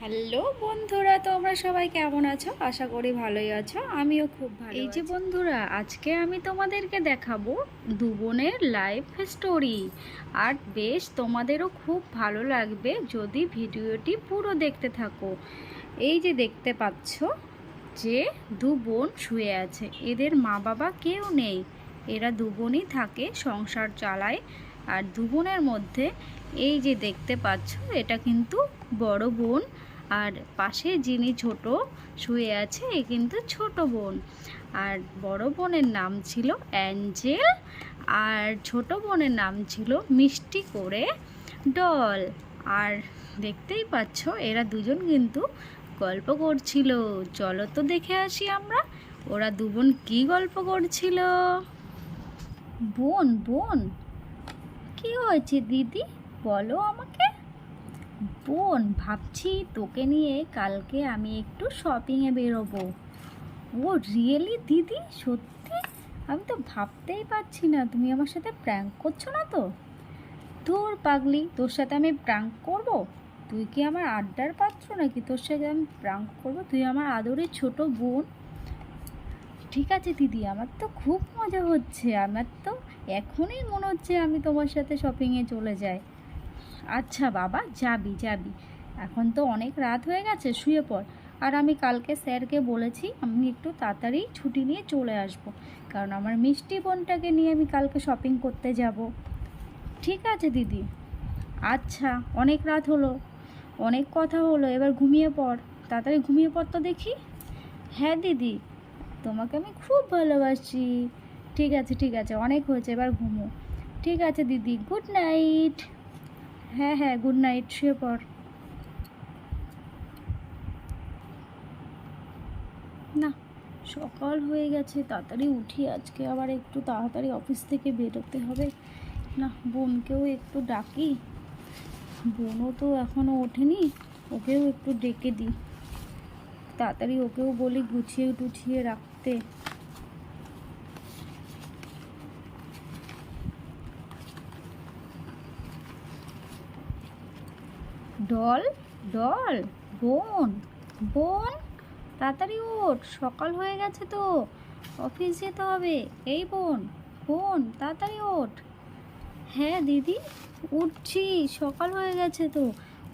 Hello বন্ধুরা তোমরা সবাই কেমন আছো? আশা করি ভালোই আছো আমিও খুব ভালো এই যে বন্ধুরা আজকে আমি তোমাদেরকে দেখাবো দু বোনের লাইফ স্টোরি আর বেশ তোমাদেরও খুব ভালো লাগবে যদি ভিডিওটি পুরো দেখতে থাকো। এই যে দেখতে পাচ্ছ যে দু বোন শুয়ে আছে এদের মা বাবা কেউ নেই। এরা দু বোনই থাকে সংসার চালায়। আর দু বোনের মধ্যে এই যে দেখতে পাচ্ছ এটা কিন্তু বড় বোন। আর পাশে যিনি ছোট শুয়ে আছে এ কিন্তু ছোট বোন। আর বড় বোনের নাম ছিল অ্যাঞ্জেল আর ছোট বোনের নাম ছিল মিষ্টি করে ডল। আর দেখতেই পাচ্ছ, এরা দুজন কিন্তু গল্প করছিল। চলো তো দেখে আসি আমরা, ওরা দু বোন কী গল্প করছিল? বোন বোন, কি হয়েছে দিদি? বলো আমাকে। বোন, ভাবছি তোকে নিয়ে কালকে আমি একটু শপিংয়ে বেরোবো। ও রিয়েলি দিদি? সত্যি? আমি তো ভাবতেই পারছি না, তুমি আমার সাথে প্র্যাঙ্ক করছ না তো? তোর পাগলি, তোর সাথে আমি প্র্যাঙ্ক করব? তুই কি আমার আড্ডার পাত্র নাকি? তোর সাথে আমি প্র্যাঙ্ক করব? তুই আমার আদরের ছোট বোন। ঠিক আছে দিদি, আমার তো খুব মজা হচ্ছে। আমার তো এখনই মনে হচ্ছে আমি তোমার সাথে শপিংয়ে চলে যাই। আচ্ছা বাবা, যাবি যাবি। এখন তো অনেক রাত হয়ে গেছে, শুয়ে পড়। আর আমি কালকে স্যারকে বলেছি আমি একটু তাড়াতাড়ি ছুটি নিয়ে চলে আসব। কারণ আমার মিষ্টি বোনটাকে নিয়ে আমি কালকে শপিং করতে যাব। ঠিক আছে দিদি। আচ্ছা অনেক রাত হলো। অনেক কথা হলো, এবার ঘুমিয়ে পড়। তাড়াতাড়ি ঘুমিয়ে পড় তো দেখি। হ্যাঁ দিদি, তোমাকে আমি খুব ভালোবাসি। ঠিক আছে ঠিক আছে, অনেক হয়েছে, এবার ঘুমো। ঠিক আছে দিদি গুড নাইট হ্যাঁ হ্যাঁ গুড নাইট শুয়ে পড়। না, সকাল হয়ে গেছে, তাড়াতাড়ি উঠি আজকে, আবার একটু তাড়াতাড়ি অফিস থেকে বেরোতে হবে। না, বোনকেও একটু ডাকি। বোনও তো এখনও ওঠেনি, ওকেও একটু ডেকে দিই। তাড়াতাড়ি ওকেও বলি গুছিয়ে টুছিয়ে রাখতে। ডল ডল, বোন বোন, তাড়াতাড়ি ওঠ, সকাল হয়ে গেছে তো, অফিস যেতে হবে। এই বোন বোন, তাড়াতাড়ি ওঠ। হ্যাঁ দিদি, উঠছি, সকাল হয়ে গেছে তো।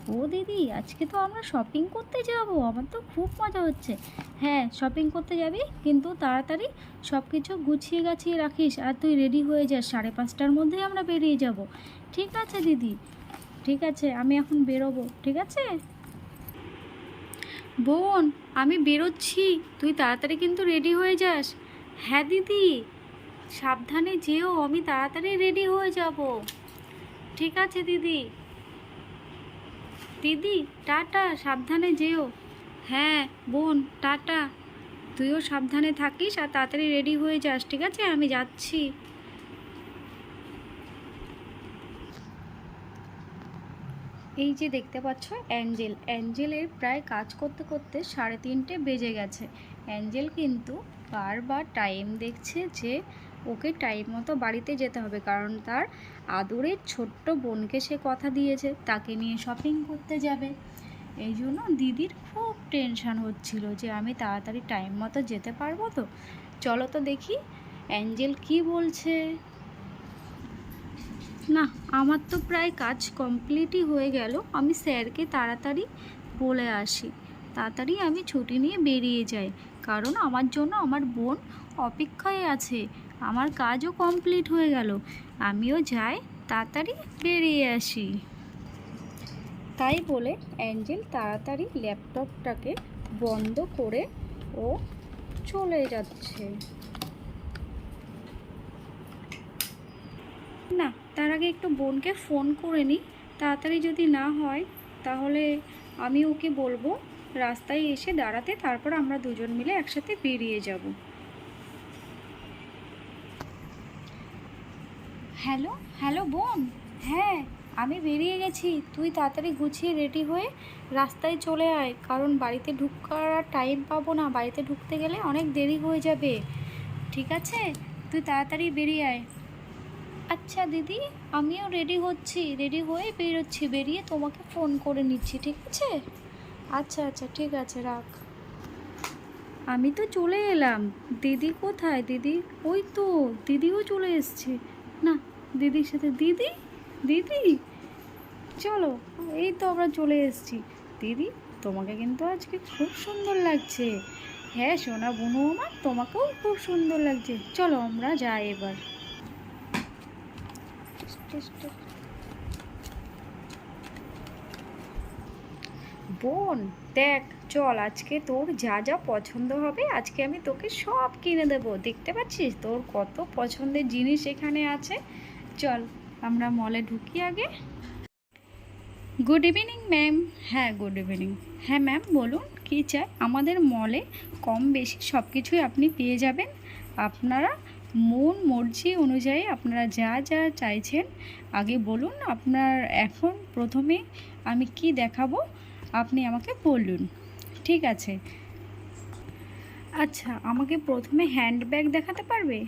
ও দিদি, আজকে তো আমরা শপিং করতে যাব, আমার তো খুব মজা হচ্ছে। হ্যাঁ শপিং করতে যাবি, কিন্তু তাড়াতাড়ি সব কিছু গুছিয়ে গাছিয়ে রাখিস, আর তুই রেডি হয়ে যাস সাড়ে পাঁচটার মধ্যেই আমরা বেরিয়ে যাব। ঠিক আছে, দিদি। ঠিক আছে, আমি এখন বেরোবো, ঠিক আছে? বোন, আমি বেরোচ্ছি, তুই তাড়াতাড়ি কিন্তু রেডি হয়ে যাস। হ্যাঁ দিদি, সাবধানে যেও, আমি তাড়াতাড়ি রেডি হয়ে যাব। ঠিক আছে, দিদি। দিদি, টাটা, সাবধানে যেও। হ্যাঁ বোন, টাটা। তুইও সাবধানে থাকিস আর তাড়াতাড়ি রেডি হয়ে যাস, ঠিক আছে? আমি যাচ্ছি। এই যে দেখতে পাচ্ছ, অ্যাঞ্জেল। অ্যাঞ্জেলের প্রায় কাজ করতে করতে সাড়ে তিনটে বেজে গেছে। অ্যাঞ্জেল কিন্তু বারবার টাইম দেখছে যে ওকে টাইম মতো বাড়িতে যেতে হবে, কারণ তার আদরের ছোট্ট বোনকে সে কথা দিয়েছে, তাকে নিয়ে শপিং করতে যাবে। এই জন্য দিদির খুব টেনশান হচ্ছিল যে আমি তাড়াতাড়ি টাইম মতো যেতে পারব তো। চলো তো দেখি, অ্যাঞ্জেল কি বলছে। না, আমার তো প্রায় কাজ কমপ্লিটই হয়ে গেল। আমি স্যারকে তাড়াতাড়ি বলে আসি। তাড়াতাড়ি আমি ছুটি নিয়ে বেরিয়ে যাই, কারণ আমার জন্য আমার বোন অপেক্ষায় আছে। আমার কাজও কমপ্লিট হয়ে গেল। আমিও যাই, তাড়াতাড়ি বেরিয়ে আসি। তাই বলে অ্যাঞ্জেল তাড়াতাড়ি ল্যাপটপটাকে বন্ধ করে ও চলে যাচ্ছে। না তার আগে একটু বোনকে ফোন করে নিই। তাড়াতাড়ি যদি না হয়, তাহলে আমি ওকে বলব, রাস্তায় এসে দাঁড়াতে, তারপর আমরা দুজন মিলে একসাথে বেরিয়ে যাব। হ্যালো হ্যালো বোন। হ্যাঁ আমি বেরিয়ে গেছি। তুই তাড়াতাড়ি গুছিয়ে রেডি হয়ে রাস্তায় চলে আয়, কারণ বাড়িতে ঢুকার টাইম পাবো না। বাড়িতে ঢুকতে গেলে অনেক দেরি হয়ে যাবে। ঠিক আছে? তুই তাড়াতাড়ি বেরিয়ে আয়। আচ্ছা দিদি, আমিও রেডি হচ্ছি রেডি হয়ে বেরোচ্ছি, বেরিয়ে তোমাকে ফোন করে নিচ্ছি, ঠিক আছে? আচ্ছা আচ্ছা ঠিক আছে, রাখ। আমি তো চলে এলাম। দিদি কোথায়? দিদি, ওই তো, দিদিও চলে এসছে। না, দিদির সাথে, দিদি? দিদি? চলো, এই তো আমরা চলে এসেছি। দিদি, তোমাকে কিন্তু আজকে খুব সুন্দর লাগছে। হ্যাঁ সোনা বুনু আমার, তোমাকেও খুব সুন্দর লাগছে। চলো, আমরা যাই এবার। বোন, দেখ, চল, আজকে তোর যা যা পছন্দ হবে, আজকে আমি তোকে সব কিনে দেবো। দেখতে পাচ্ছিস? তোর কত পছন্দের জিনিস এখানে আছে। চল, আমরা মলে ঢুকি আগে। গুড ইভিনিং ম্যাম হ্যাঁ গুড ইভিনিং হ্যাঁ ম্যাম বলুন, কী চাই? আমাদের মলে কম বেশি সব কিছুই আপনি পেয়ে যাবেন। আপনারা মন মর্জি অনুযায়ী আপনারা যা যা চাইছেন, আগে বলুন আপনার এখন প্রথমে আমি কি দেখাবো, আপনি আমাকে বলুন। ঠিক আছে। আচ্ছা আমাকে প্রথমে হ্যান্ডব্যাগ দেখাতে পারবে?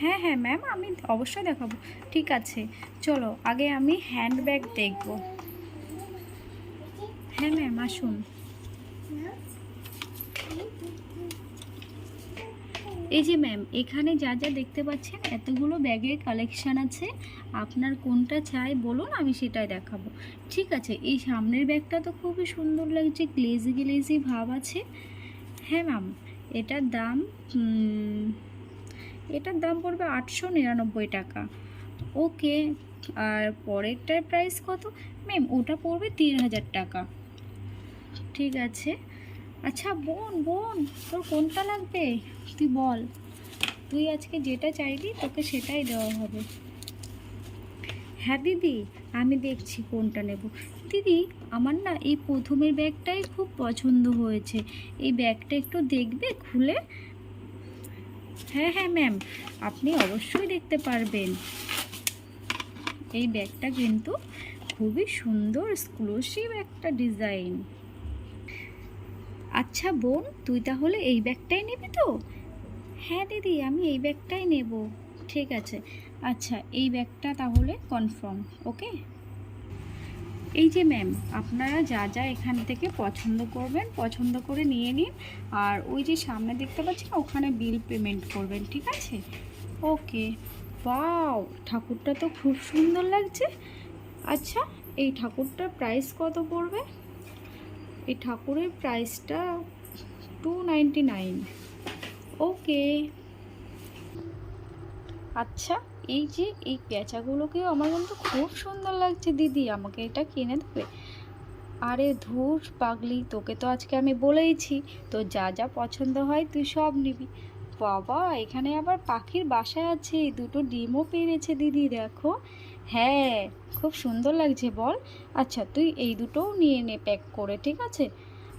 হ্যাঁ হ্যাঁ ম্যাম আমি অবশ্যই দেখাবো। ঠিক আছে, চলো, আগে আমি হ্যান্ডব্যাগ দেখব। হ্যাঁ ম্যাম আসুন। এই যে ম্যাম এখানে যা যা দেখতে পাচ্ছেন, এতগুলো ব্যাগের কালেকশান আছে। আপনার কোনটা চাই বলুন, আমি সেটাই দেখাবো। ঠিক আছে, এই সামনের ব্যাগটা তো খুবই সুন্দর লাগছে গ্লেজি গ্লেজি ভাব আছে। হ্যাঁ ম্যাম এটার দাম এটার দাম পড়বে আটশো নিরানব্বই টাকা। ওকে, আর পরেরটার প্রাইস কত? ম্যাম ওটা পড়বে তিন হাজার টাকা। ঠিক আছে আচ্ছা বোন বোন, তোর কোনটা লাগবে? তুই বল। তুই আজকে যেটা চাইলি তোকে সেটাই দেওয়া হবে। হ্যাঁ দিদি, আমি দেখছি কোনটা নেব। দিদি, আমার না এই প্রথমের ব্যাগটাই খুব পছন্দ হয়েছে। এই ব্যাগটা একটু দেখবে, খুলে? হ্যাঁ হ্যাঁ ম্যাম, আপনি অবশ্যই দেখতে পারবেন। এই ব্যাগটা কিন্তু খুবই সুন্দর এক্সক্লুসিভ একটা ডিজাইন আচ্ছা বোন, তুই তাহলে এই ব্যাগটাই নিবি তো? হ্যাঁ দিদি, আমি এই ব্যাগটাই নেব। ঠিক আছে। আচ্ছা এই ব্যাগটা তাহলে কনফার্ম ওকে? এই যে ম্যাম আপনারা যা যা এখান থেকে পছন্দ করবেন, পছন্দ করে নিয়ে নিন। আর ওই যে সামনে দেখতে পাচ্ছেন, ওখানে বিল পেমেন্ট করবেন, ঠিক আছে? ওকে। বাও ঠাকুরটা তো খুব সুন্দর লাগছে। আচ্ছা এই ঠাকুরটার প্রাইস কত পড়বে? এই ঠাকুরের প্রাইসটা টু ওকে আচ্ছা এই যে এই পেঁচাগুলোকেও আমার কিন্তু খুব সুন্দর লাগছে, দিদি। আমাকে এটা কিনে দেবে? আরে ধুর, পাগলি, তোকে তো আজকে আমি বলেইছি তো যা যা পছন্দ হয় তুই সব নিবি। বাবা, এখানে আবার পাখির বাসা আছে, দুটো ডিমও পেরেছে, দিদি, দেখো। হ্যাঁ খুব সুন্দর লাগছে বল। আচ্ছা তুই এই দুটোও নিয়ে নে প্যাক করে, ঠিক আছে?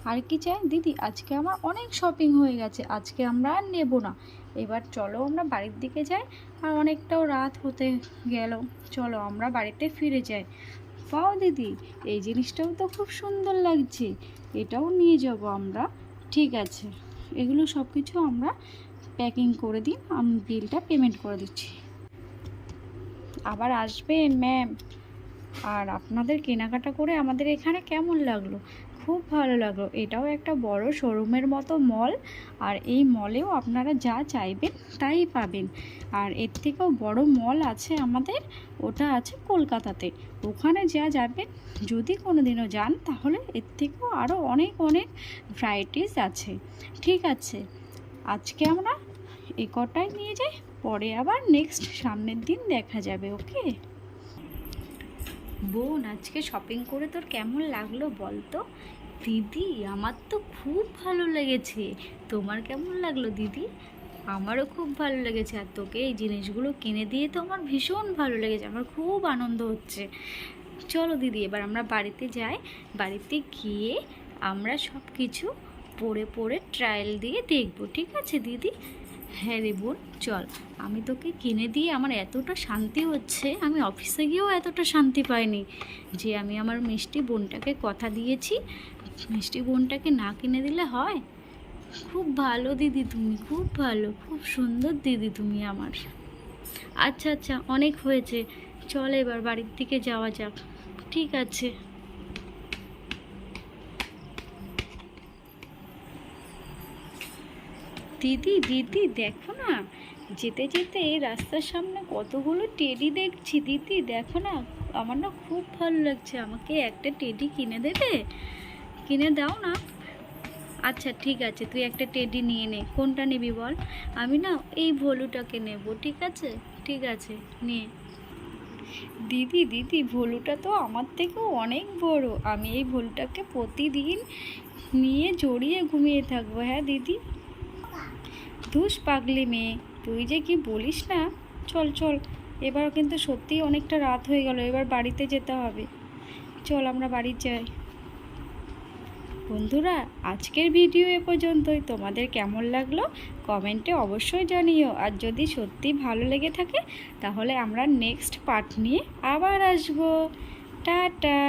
আর কি চাই? দিদি, আজকে আমার অনেক শপিং হয়ে গেছে, আজকে আমরা আর নেব না। এবার চলো আমরা বাড়ির দিকে যাই, আর অনেকটাও রাত হতে গেল। চলো আমরা বাড়িতে ফিরে যাই। পাও দিদি, এই জিনিসটাও তো খুব সুন্দর লাগছে। এটাও নিয়ে যাব আমরা, ঠিক আছে। এগুলো সব কিছু আমরা প্যাকিং করে দিন আমি বিলটা পেমেন্ট করে দিচ্ছি। আবার আসবেন ম্যাম আর আপনাদের কেনাকাটা করে আমাদের এখানে কেমন লাগল? খুব ভালো লাগল। এটাও একটা বড় শোরুমের মতো মল আর এই মলেও আপনারা যা চাইবেন তাই পাবেন। আর এর থেকেও বড় মল আছে আমাদের, ওটা আছে কলকাতাতে। ওখানে যা যাবেন, যদি কোনো দিনও যান, তাহলে এর থেকেও আরও অনেক অনেক ভ্যারাইটিস আছে। ঠিক আছে, আজকে আমরা এ কটাই নিয়ে যাই? পরে আবার নেক্সট সামনের দিন দেখা যাবে ওকে বোন, আজকে শপিং করে তোর কেমন লাগল বল তো দিদি, আমার তো খুব ভালো লেগেছে। তোমার কেমন লাগল দিদি? আমারও খুব ভালো লেগেছে। আর তোকে এই জিনিসগুলো কিনে দিয়ে তো আমার ভীষণ ভালো লেগেছে। আমার খুব আনন্দ হচ্ছে। চলো দিদি, এবার আমরা বাড়িতে যাই। বাড়িতে গিয়ে আমরা সব কিছু পরে পরে ট্রায়াল দিয়ে দেখব। ঠিক আছে দিদি? হ্যাঁ রে বোন চল। আমি তোকে কিনে দিয়ে আমার এতটা শান্তি হচ্ছে, আমি অফিসে গিয়েও এতটা শান্তি পাইনি যে আমি আমার মিষ্টি বোনটাকে কথা দিয়েছি। মিষ্টি বোনটাকে না কিনে দিলে হয়? খুব ভালো দিদি তুমি, খুব ভালো, খুব সুন্দর দিদি তুমি আমার। আচ্ছা আচ্ছা অনেক হয়েছে। চল এবার বাড়ির দিকে যাওয়া যাক। ঠিক আছে। দিদি দিদি, দেখো না। যেতে যেতে রাস্তার সামনে কতগুলো টেডি দেখছি দিদি, দেখো না, আমার না খুব ভালো লাগছে। আমাকে একটা টেডি কিনে দেবে? কিনে দাও না। আচ্ছা ঠিক আছে, তুই একটা টেডি নিয়ে নে। কোনটা নিবি বল? আমি না এই ভলুটাকে নেব, ঠিক আছে? ঠিক আছে নিয়ে দিদি দিদি, ভলুটা তো আমার থেকেও অনেক বড়। আমি এই ভলুটাকে প্রতিদিন নিয়ে জড়িয়ে ঘুমিয়ে থাকব হ্যাঁ দিদি? ধুস পাগলি মেয়ে, তুই যে কি বলিস না? চল চল এবার কিন্তু সত্যিই অনেকটা রাত হয়ে গেল, এবার বাড়িতে যেতে হবে। চল, আমরা বাড়ি যাই। বন্ধুরা, আজকের ভিডিও এ পর্যন্তই। তোমাদের কেমন লাগল? কমেন্টে অবশ্যই জানিও। আর যদি সত্যি ভালো লেগে থাকে, তাহলে আমরা নেক্সট পার্ট নিয়ে আবার আসব। টাটা!